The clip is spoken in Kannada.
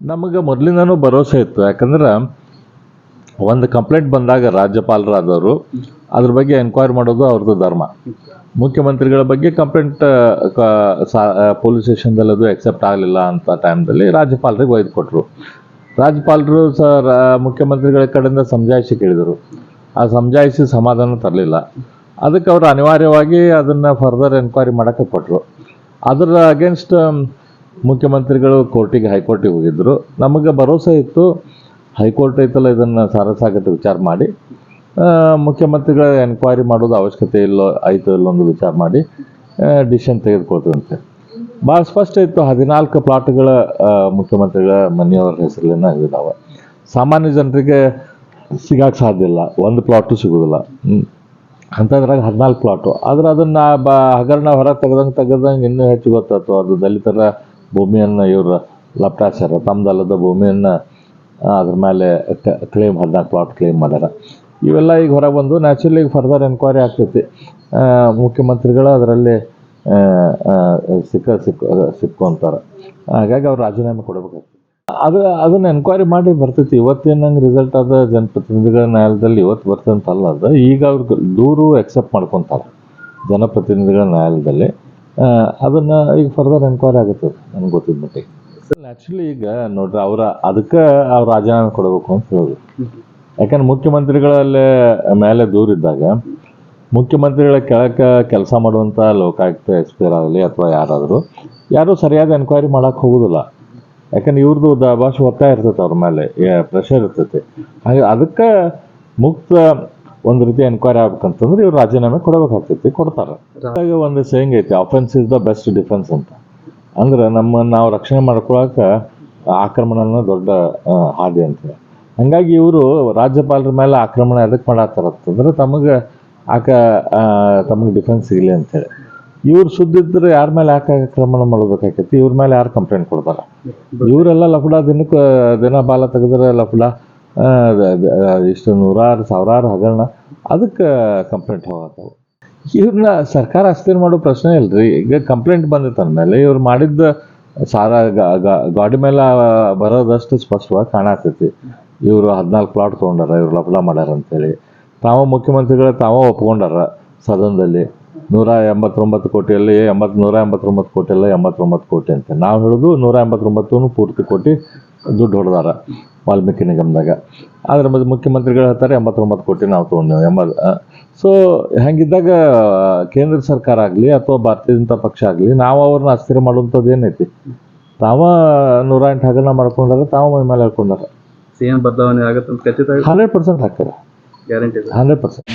ನಮಗೆ ಮೊದಲಿಂದನೂ ಭರವಸೆ ಇತ್ತು. ಯಾಕಂದ್ರೆ ಒಂದು ಕಂಪ್ಲೇಂಟ್ ಬಂದಾಗ ರಾಜ್ಯಪಾಲರಾದವರು ಅದ್ರ ಬಗ್ಗೆ ಎನ್ಕ್ವೈರಿ ಮಾಡೋದು ಅವ್ರದ್ದು ಧರ್ಮ. ಮುಖ್ಯಮಂತ್ರಿಗಳ ಬಗ್ಗೆ ಕಂಪ್ಲೇಂಟ್ ಪೊಲೀಸ್ ಸ್ಟೇಷನ್ದಲ್ಲಿ ಅದು ಎಕ್ಸೆಪ್ಟ್ ಆಗಲಿಲ್ಲ ಅಂತ ಟೈಮ್ದಲ್ಲಿ ರಾಜ್ಯಪಾಲರಿಗೆ ಒಯ್ದು ಕೊಟ್ಟರು ರಾಜ್ಯಪಾಲರು ಸರ್ ಮುಖ್ಯಮಂತ್ರಿಗಳ ಕಡೆಯಿಂದ ಸಮಜಾಯಿಷಿ ಕೇಳಿದರು. ಆ ಸಮಜಾಯಿಷಿ ಸಮಾಧಾನ ತರಲಿಲ್ಲ. ಅದಕ್ಕೆ ಅವರು ಅನಿವಾರ್ಯವಾಗಿ ಅದನ್ನು ಫರ್ದರ್ ಎನ್ಕ್ವೈರಿ ಮಾಡೋಕ್ಕೆ ಕೊಟ್ಟರು ಅದರ ಅಗೇನ್ಸ್ಟ್ ಮುಖ್ಯಮಂತ್ರಿಗಳು ಕೋರ್ಟಿಗೆ ಹೈಕೋರ್ಟಿಗೆ ಹೋಗಿದ್ದರು ನಮಗೆ ಭರವಸೆ ಇತ್ತು. ಹೈಕೋರ್ಟ್ ಐತಲ್ಲ ಇದನ್ನು ಸಾರಸಾಗತ್ತೆ ವಿಚಾರ ಮಾಡಿ. ಮುಖ್ಯಮಂತ್ರಿಗಳ ಎನ್ಕ್ವೈರಿ ಮಾಡೋದು ಅವಶ್ಯಕತೆ ಇಲ್ಲೋ, ಆಯಿತು ಇಲ್ಲೋ ಒಂದು ವಿಚಾರ ಮಾಡಿ ಡಿಸಿಷನ್ ತೆಗೆದುಕೊಳ್ತಂತೆ ಭಾಳ ಸ್ಪಷ್ಟ ಇತ್ತು. ಹದಿನಾಲ್ಕು ಪ್ಲಾಟ್ಗಳ ಮುಖ್ಯಮಂತ್ರಿಗಳ ಮನೆಯವರ ಹೆಸರಲ್ಲಿನ ಇದಾವೆ. ಸಾಮಾನ್ಯ ಜನರಿಗೆ ಸಿಗಕ್ಕೆ ಸಾಧ್ಯ ಇಲ್ಲ. ಒಂದು ಪ್ಲಾಟು ಸಿಗೋದಿಲ್ಲ. ಅಂಥದ್ರಾಗ ಹದಿನಾಲ್ಕು ಪ್ಲಾಟು ಆದ್ರೆ ಅದನ್ನು ಬ ಹಗರಣ ಹೊರಗೆ ತೆಗೆದಂಗೆ ತೆಗೆದಂಗೆ ಇನ್ನೂ ಹೆಚ್ಚು ಗೊತ್ತಾಯ್ತು. ಅದು ದಲಿತರ ಭೂಮಿಯನ್ನು ಇವರು ಲಪ್ಟಾಚಾರ ತಮ್ಮದಲ್ಲದ ಭೂಮಿಯನ್ನು ಅದ್ರ ಮೇಲೆ ಕ್ಲೇಮ್ ಹದಿನಾಲ್ಕು ಪ್ಲಾಟ್ ಕ್ಲೇಮ್ ಮಾಡ್ಯಾರ. ಇವೆಲ್ಲ ಈಗ ಹೊರಗೆ ಬಂದು ನ್ಯಾಚುರಲಿ ಈಗ ಫರ್ದರ್ ಎನ್ಕ್ವೈರಿ ಆಗ್ತೈತಿ. ಮುಖ್ಯಮಂತ್ರಿಗಳು ಅದರಲ್ಲಿ ಸಿಕ್ಕ ಸಿಕ್ಕ, ಸಿಕ್ಕೊಂತಾರೆ. ಹಾಗಾಗಿ ಅವ್ರು ರಾಜೀನಾಮೆ ಕೊಡಬೇಕಾಗ್ತದೆ. ಅದು, ಅದನ್ನ ಎನ್ಕ್ವೈರಿ ಮಾಡಿ ಬರ್ತೈತಿ. ಇವತ್ತೇನಂಗೆ ರಿಸಲ್ಟ್ ಅದ, ಜನಪ್ರತಿನಿಧಿಗಳ ನ್ಯಾಯಾಲಯದಲ್ಲಿ ಇವತ್ತು ಬರ್ತಂತಲ್ಲ ಅದು. ಈಗ ಅವ್ರಿಗೆ ದೂರು ಎಕ್ಸೆಪ್ಟ್ ಮಾಡ್ಕೊತಾರೆ. ಜನಪ್ರತಿನಿಧಿಗಳ ನ್ಯಾಯಾಲಯದಲ್ಲಿ. ಅದನ್ನ ಈಗ ಫರ್ದರ್ ಎನ್ಕ್ವೈರಿ ಆಗುತ್ತೆ ನನಗೆ ಗೊತ್ತಿದ್ದ ಮಟ್ಟಿಗೆ. ಆ್ಯಕ್ಚುಲಿ ಈಗ ನೋಡ್ರಿ, ಅವರ ಅದಕ್ಕೆ ಅವ್ರ ರಾಜೀನಾಮೆ ಕೊಡಬೇಕು ಅಂತ ಹೇಳೋದು. ಯಾಕಂದ್ರೆ ಮುಖ್ಯಮಂತ್ರಿಗಳಲ್ಲೇ ಮೇಲೆ ದೂರಿದ್ದಾಗ ಮುಖ್ಯಮಂತ್ರಿಗಳ ಕೆಳಕ್ಕೆ ಕೆಲಸ ಮಾಡುವಂಥ ಲೋಕಾಯುಕ್ತ ಎಸ್ ಆಗಲಿ ಅಥವಾ ಯಾರಾದರೂ, ಯಾರೂ ಸರಿಯಾದ ಎನ್ಕ್ವೈರಿ ಮಾಡೋಕೆ ಹೋಗೋದಿಲ್ಲ. ಯಾಕಂದ್ರೆ ಇವ್ರದ್ದು ಭಾಷೆ ಒತ್ತಾಯ ಇರ್ತೈತೆ ಅವ್ರ ಮೇಲೆ ಪ್ರೆಷರ್ ಇರ್ತೈತಿ. ಹಾಗೆ ಅದಕ್ಕೆ ಮುಕ್ತ ಒಂದು ರೀತಿ ಎನ್ಕ್ವೈರಿ ಆಗ್ಬೇಕಂತಂದ್ರೆ ಇವ್ರು ರಾಜೀನಾಮೆ ಕೊಡಬೇಕಾಗ್ತೈತಿ ಕೊಡ್ತಾರೆ. ಹಾಗೆ ಒಂದು ಸೇಂಗ್ ಐತಿ offence is the best defence ಅಂತ. ಅಂದ್ರೆ ನಮ್ಮ ನಾವು ರಕ್ಷಣೆ ಮಾಡ್ಕೊಳಕ ಆಕ್ರಮಣನ ದೊಡ್ಡ ಹಾದಿ ಅಂತೇಳಿ ಹಂಗಾಗಿ ಇವರು ರಾಜ್ಯಪಾಲರ ಮೇಲೆ ಆಕ್ರಮಣ ಎದಕ್ಕೆ ಮಾಡತ್ತಾರಂತಂದ್ರೆ ತಮಗೆ ಆಕ ತಮಗೆ ಡಿಫೆನ್ಸ್ ಸಿಗಲಿ ಅಂತೇಳಿ ಇವ್ರು ಸುದ್ದಿದ್ರೆ ಯಾರ ಮೇಲೆ ಯಾಕೆ ಆಕ್ರಮಣ ಮಾಡಬೇಕಾಗೈತಿ ಇವ್ರ ಮೇಲೆ ಯಾರು ಕಂಪ್ಲೇಂಟ್ ಕೊಡ್ತಾರೆ? ಇವರೆಲ್ಲ ಲಫುಡಾ ದಿನಕ್ಕೆ ದಿನ ಬಾಲ ತೆಗೆದ್ರೆ ಲಫಡ ಇಷ್ಟು ನೂರಾರು, ಸಾವಿರಾರು ಹಗರಣ ಅದಕ್ಕೆ ಕಂಪ್ಲೇಂಟ್ ಹೋಗತ್ತವು. ಇವ್ರನ್ನ ಸರ್ಕಾರ ಅಸ್ಥಿರ ಮಾಡೋ ಪ್ರಶ್ನೆ ಇಲ್ರಿ. ಈಗ ಕಂಪ್ಲೇಂಟ್ ಬಂದಿತ್ತು ಅಂದಮೇಲೆ ಇವ್ರು ಮಾಡಿದ್ದ ಸಾರ ಗಾಡಿ ಮೇಲೆ ಬರೋದಷ್ಟು ಸ್ಪಷ್ಟವಾಗಿ ಕಾಣತೈತಿ ಇವರು ಹದಿನಾಲ್ಕು ಪ್ಲಾಟ್ ತೊಗೊಂಡಾರ, ಇವ್ರು ಲಫಡ ಮಾಡ್ಯಾರ ಅಂತೇಳಿ. ತಾವು ಮುಖ್ಯಮಂತ್ರಿಗಳ ತಾವು ಒಪ್ಕೊಂಡಾರ ಸದನದಲ್ಲಿ. ನೂರ ಎಂಬತ್ತೊಂಬತ್ತು ಕೋಟಿಯಲ್ಲಿ ಎಂಬತ್ತು ನೂರ ಎಂಬತ್ತೊಂಬತ್ತು ಕೋಟಿ ಅಲ್ಲ ಎಂಬತ್ತೊಂಬತ್ತು ಕೋಟಿ ಅಂತ. ನಾವು ಹೇಳೋದು ನೂರ ಎಂಬತ್ತೊಂಬತ್ತು ಪೂರ್ತಿ ಕೋಟಿ ದುಡ್ಡು ಹೊಡೆದಾರ ವಾಲ್ಮೀಕಿ ನಿಗಮದಾಗ. ಆದ್ರೆ ಮತ್ತೆ ಮುಖ್ಯಮಂತ್ರಿಗಳು ಹೇಳ್ತಾರೆ ಎಂಬತ್ತೊಂಬತ್ತು ಕೋಟಿ ನಾವು ತೊಗೊಂಡೆವು ಎಂಬ ಸೊ ಹೆಂಗಿದ್ದಾಗ ಕೇಂದ್ರ ಸರ್ಕಾರ ಆಗಲಿ ಅಥವಾ ಭಾರತೀಯ ಜನತಾ ಪಕ್ಷ ಆಗಲಿ ನಾವು ಅವ್ರನ್ನ ಅಸ್ಥಿರ ಮಾಡುವಂಥದ್ದು ಏನೈತಿ? ತಾವ ನೂರ ಎಂಟು ಹಗರಣ ಮಾಡ್ಕೊಂಡಾರ ತಾವ ಮೈ ಮೇಲೆ ಹೇಳ್ಕೊಂಡಾರ. ಸಿಎಂ ಬದಲಾವಣೆ ಆಗುತ್ತೆ ಅಂತ ಖಚಿತ ಹಂಡ್ರೆಡ್ ಪರ್ಸೆಂಟ್ ಹಾಕ್ತಾರೆ ಗ್ಯಾರಂಟಿ ಹಂಡ್ರೆಡ್ ಪರ್ಸೆಂಟ್.